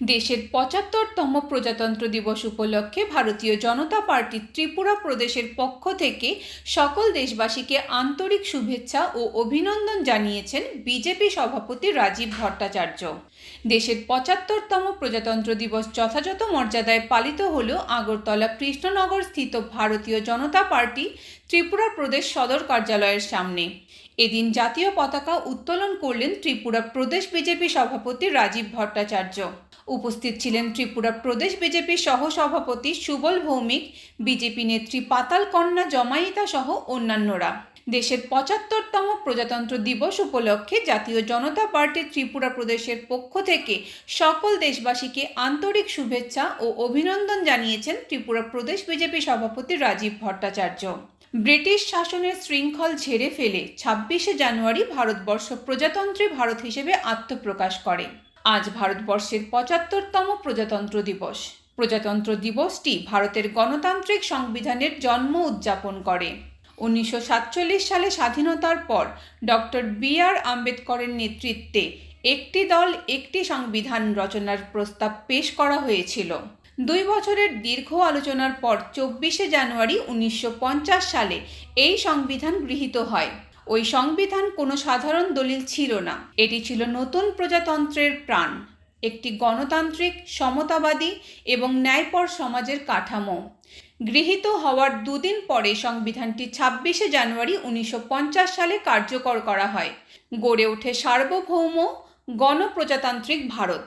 দেশের পঁচাত্তরতম প্রজাতন্ত্র দিবস উপলক্ষে ভারতীয় জনতা পার্টি ত্রিপুরা প্রদেশের পক্ষ থেকে সকল দেশবাসীকে আন্তরিক শুভেচ্ছা ও অভিনন্দন জানিয়েছেন বিজেপি সভাপতি রাজীব ভট্টাচার্য। দেশের পঁচাত্তরতম প্রজাতন্ত্র দিবস যথাযথ মর্যাদায় পালিত হল আগরতলা কৃষ্ণনগর স্থিত ভারতীয় জনতা পার্টি ত্রিপুরা প্রদেশ সদর কার্যালয়ের সামনে। এদিন জাতীয় পতাকা উত্তোলন করলেন ত্রিপুরা প্রদেশ বিজেপি সভাপতি রাজীব ভট্টাচার্য। উপস্থিত ছিলেন ত্রিপুরা প্রদেশ বিজেপির সহসভাপতি সুবল ভৌমিক, বিজেপি নেত্রী পাতাল কন্যা জমাইতা সহ অন্যান্যরা। দেশের পঁচাত্তরতম প্রজাতন্ত্র দিবস উপলক্ষে জাতীয় জনতা পার্টি ত্রিপুরা প্রদেশের পক্ষ থেকে সকল দেশবাসীকে আন্তরিক শুভেচ্ছা ও অভিনন্দন জানিয়েছেন ত্রিপুরা প্রদেশ বিজেপি সভাপতি রাজীব ভট্টাচার্য। ব্রিটিশ শাসনের শৃঙ্খল ঝেড়ে ফেলে ছাব্বিশে জানুয়ারি ভারতবর্ষ প্রজাতন্ত্রী ভারত হিসেবে আত্মপ্রকাশ করে। আজ ভারতবর্ষের পঁচাত্তরতম প্রজাতন্ত্র দিবস। প্রজাতন্ত্র দিবসটি ভারতের গণতান্ত্রিক সংবিধানের জন্ম উদযাপন করে। উনিশশো সাতচল্লিশ সালে স্বাধীনতার পর ডক্টর বি আর আম্বেদকরের নেতৃত্বে একটি দল একটি সংবিধান রচনার প্রস্তাব পেশ করা হয়েছিল। দুই বছরের দীর্ঘ আলোচনার পর চব্বিশে জানুয়ারি উনিশশো পঞ্চাশ সালে এই সংবিধান গৃহীত হয়। ওই সংবিধান কোনো সাধারণ দলিল ছিল না। এটি ছিল নতুন প্রজাতন্ত্রের প্রাণ, একটি গণতান্ত্রিক, সমতাবাদী এবং ন্যায়পর সমাজের কাঠামো। গৃহীত হওয়ার দুদিন পরে সংবিধানটি ছাব্বিশে জানুয়ারি উনিশশো পঞ্চাশ সালে কার্যকর করা হয়। গড়ে ওঠে সার্বভৌম গণপ্রজাতান্ত্রিক ভারত।